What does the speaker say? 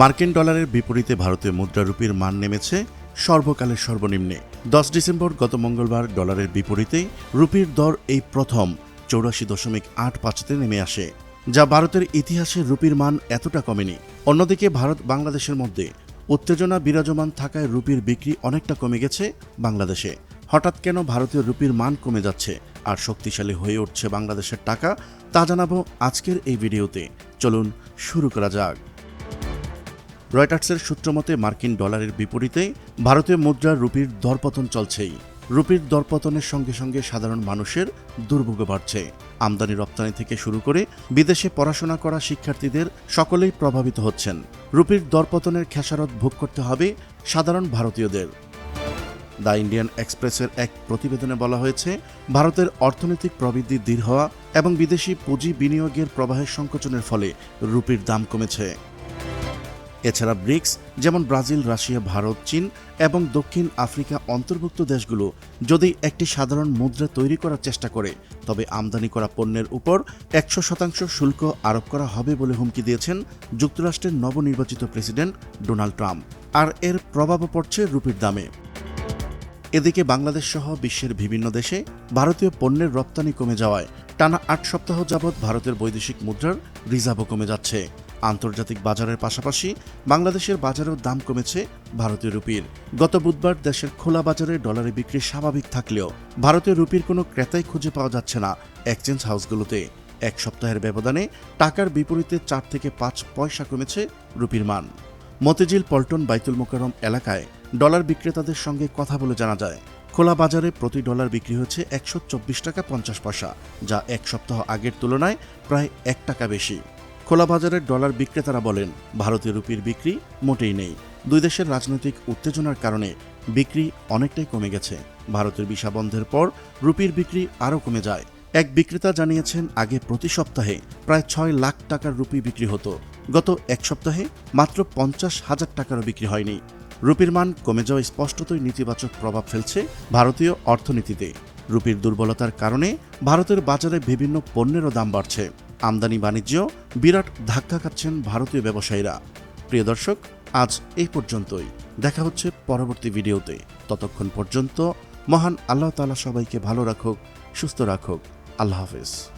মার্কিন ডলারের বিপরীতে ভারতীয় মুদ্রা রুপির মান নেমেছে সর্বকালের সর্বনিম্নে। দশ ডিসেম্বর গত মঙ্গলবার ডলারের বিপরীতে রুপির দর এই প্রথম চৌরাশি দশমিক আট পাঁচতে নেমে আসে, যা ভারতের ইতিহাসে রুপির মান এতটা কমেনি। অন্যদিকে ভারত বাংলাদেশের মধ্যে উত্তেজনা বিরাজমান থাকায় রুপির বিক্রি অনেকটা কমে গেছে বাংলাদেশে। হঠাৎ কেন ভারতীয় রুপির মান কমে যাচ্ছে আর শক্তিশালী হয়ে উঠছে বাংলাদেশের টাকা, তা জানাব আজকের এই ভিডিওতে। চলুন শুরু করা যাক। রয়টার্সের সূত্রমতে মার্কিন ডলারের বিপরীতে ভারতীয় মুদ্রার রুপির দরপতন চলছেই। রুপির দরপতনের সঙ্গে সঙ্গে সাধারণ মানুষের দুর্ভোগ বাড়ছে। আমদানি রপ্তানি থেকে শুরু করে বিদেশে পড়াশোনা করা শিক্ষার্থীদের সকলেই প্রভাবিত হচ্ছেন। রুপির দরপতনের খেসারত ভোগ করতে হবে সাধারণ ভারতীয়দের। দ্য ইন্ডিয়ান এক্সপ্রেসের এক প্রতিবেদনে বলা হয়েছে, ভারতের অর্থনৈতিক প্রবৃদ্ধি দৃঢ় হওয়া এবং বিদেশি পুঁজি বিনিয়োগের প্রবাহের সংকোচনের ফলে রুপির দাম কমেছে। এছাড়া ব্রিক্স যেমন ব্রাজিল, রাশিয়া, ভারত, চীন এবং দক্ষিণ আফ্রিকা অন্তর্ভুক্ত দেশগুলো যদি একটি সাধারণ মুদ্রা তৈরি করার চেষ্টা করে, তবে আমদানি করা পণ্যের উপর একশো শতাংশ শুল্ক আরোপ করা হবে বলে হুমকি দিয়েছেন যুক্তরাষ্ট্রের নবনির্বাচিত প্রেসিডেন্ট ডোনাল্ড ট্রাম্প। আর এর প্রভাবও পড়ছে রুপির দামে। এদিকে বাংলাদেশ সহ বিশ্বের বিভিন্ন দেশে ভারতীয় পণ্যের রপ্তানি কমে যাওয়ায় টানা আট সপ্তাহ যাবৎ ভারতের বৈদেশিক মুদ্রার রিজার্ভও কমে যাচ্ছে। আন্তর্জাতিক বাজারের পাশাপাশি বাংলাদেশের বাজারেও দাম কমেছে ভারতীয় রুপির। গত বুধবার দেশের খোলা বাজারে ডলারে বিক্রি স্বাভাবিক থাকলেও ভারতীয় রুপির কোনো ক্রেতাই খুঁজে পাওয়া যাচ্ছে না এক্সচেঞ্জ হাউসগুলোতে। এক সপ্তাহের ব্যবধানে টাকার বিপরীতে চার থেকে পাঁচ পয়সা কমেছে রুপির মান। মতিঝিল, পল্টন, বাইতুল মোকারম এলাকায় ডলার বিক্রেতাদের সঙ্গে কথা বলে জানা যায়, খোলা বাজারে প্রতি ডলার বিক্রি হচ্ছে একশো চব্বিশ টাকা পঞ্চাশ পয়সা, যা এক সপ্তাহ আগের তুলনায় প্রায় এক টাকা বেশি। খোলা বাজারের ডলার বিক্রেতারা বলেন, ভারতীয় রুপির বিক্রি মোটেই নেই। দুই দেশের রাজনৈতিক উত্তেজনার কারণে বিক্রি অনেকটাই কমে গেছে। ভারতের ভিসা বন্ধের পর রুপির বিক্রি আরও কমে যায়। এক বিক্রেতা জানিয়েছেন, আগে প্রতি সপ্তাহে প্রায় ছয় লাখ টাকার রুপি বিক্রি হতো। গত এক সপ্তাহে মাত্র পঞ্চাশ হাজার টাকারও বিক্রি হয়নি। রুপির মান কমে যাওয়া স্পষ্টতই নেতিবাচক প্রভাব ফেলছে ভারতীয় অর্থনীতিতে। রুপির দুর্বলতার কারণে ভারতের বাজারে বিভিন্ন পণ্যেরও দাম বাড়ছে। আমদানি বাণিজ্য, বিরাট ধাক্কা খাচ্ছেন ভারতীয় ব্যবসায়ীরা। প্রিয় দর্শক, আজ এই পর্যন্তই। দেখা হচ্ছে পরবর্তী ভিডিওতে। ততক্ষণ পর্যন্ত মহান আল্লাহ তালা সবাইকে ভালো রাখুক, সুস্থ রাখুক। আল্লাহ হাফেজ।